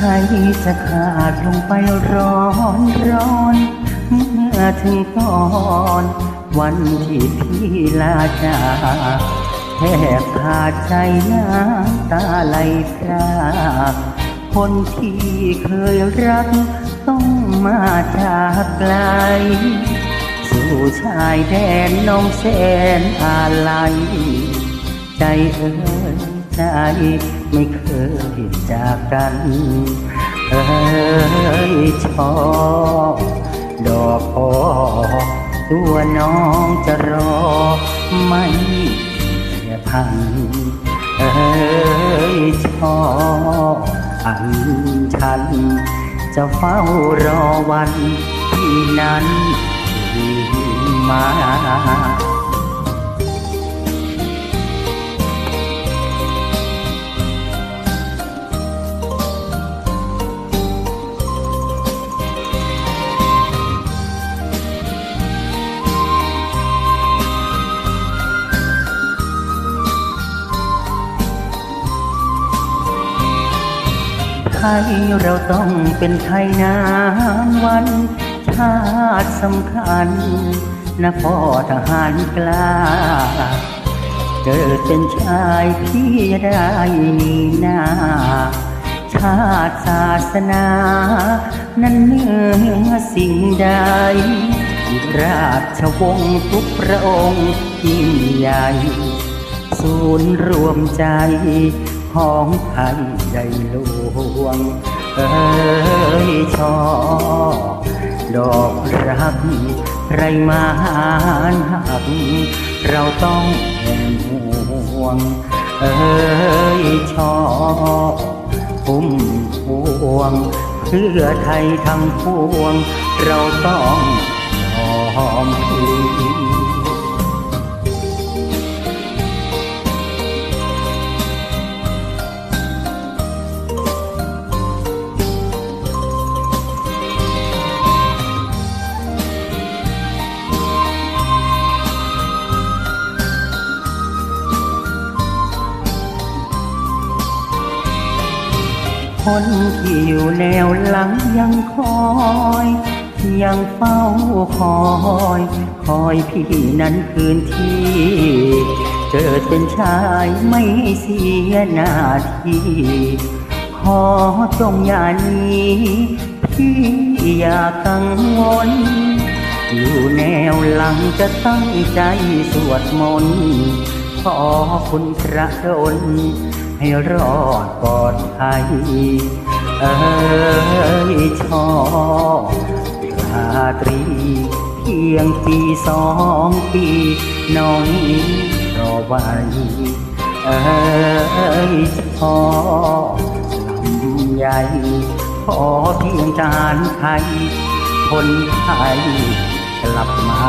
ใจะขาดลงไปร้อนร้อน เมื่อถึงก่อน วันที่พี่ลาจากแทบขาดใจน้ำตาไหลพรากคนที่เคยรัก ต้องมาจากไกล สู่ชายแดนน้องแสนอาลัยใจเอ่ย ใจไม่เคยจากกันเอ่ยชอดอกพอตัวน้องจะรอไม่เสียพันเอ่ยชออันฉัน จะเฝ้ารอวันที่นั้นที่มา ไทยเราต้องเป็นไทยนานวันชาติสำคัญนะพ่อทหารกล้า เกิดเป็นชายพี่ได้มีหน้า ชาติศาสนา นั้นเนือสิ่งใด ราชวงศ์ทุกพระองค์ยิ่งใหญ่ ศูนย์รวมใจ ของไทยใหญ่หลวง เอ้ยชอดอกรักใครมาหักเราต้องแห่งห่วง เอ้ยชอบพุ่มพวง เพื่อไทยทั้งพวง เราต้อง คนที่อยู่แนวหลังยังคอย ยังเฝ้าคอย คอยพี่นั้นคืนที่ เกิดเป็นชายไม่เสียหน้าที่ขอจงอย่านี้พี่อย่ากังวล อยู่แนวหลังจะตั้งใจสวดมนต์ขอคุณพระดล ให้รอดปลอดภัยเอ้ยชอบราตรี เพียงปีสองปีน้อยรอไว้เอ้ยชอบลำใหญ่ขอเพียงจานไทยคนไทยกลับมา